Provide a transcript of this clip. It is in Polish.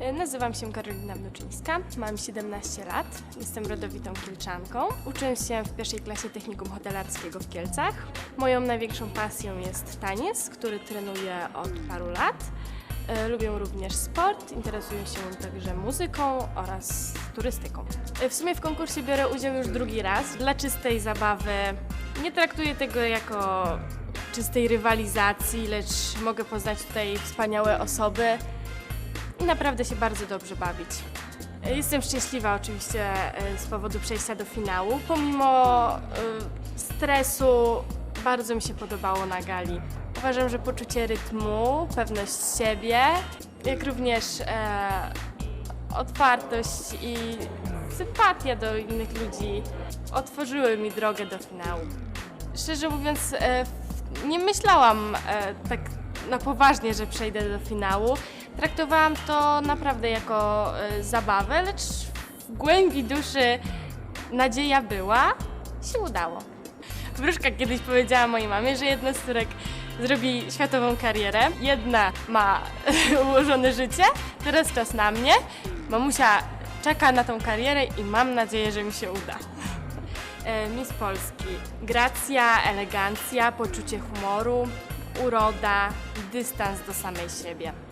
E, Nazywam się Karolina Mnuczyńska, mam 17 lat, jestem rodowitą kielczanką. Uczę się w pierwszej klasie technikum hotelarskiego w Kielcach. Moją największą pasją jest taniec, który trenuję od paru lat. E, Lubię również sport, interesuję się także muzyką oraz turystyką. E, W sumie w konkursie biorę udział już drugi raz. Dla czystej zabawy nie traktuję tego jako czystej rywalizacji, lecz mogę poznać tutaj wspaniałe osoby i naprawdę się bardzo dobrze bawić. Jestem szczęśliwa oczywiście e, z powodu przejścia do finału. Pomimo e, stresu bardzo mi się podobało na gali. Uważam, że poczucie rytmu, pewność siebie, jak również e, otwartość i sympatia do innych ludzi otworzyły mi drogę do finału. Szczerze mówiąc, nie myślałam tak na poważnie, że przejdę do finału. Traktowałam to naprawdę jako e, zabawę, lecz w głębi duszy nadzieja była, się udało. Wróżka kiedyś powiedziała mojej mamie, że jedna z córek zrobi światową karierę, jedna ma ułożone życie, teraz czas na mnie. Mamusia czeka na tą karierę i mam nadzieję, że mi się uda. E, Miss Polski. Gracja, elegancja, poczucie humoru, uroda, dystans do samej siebie.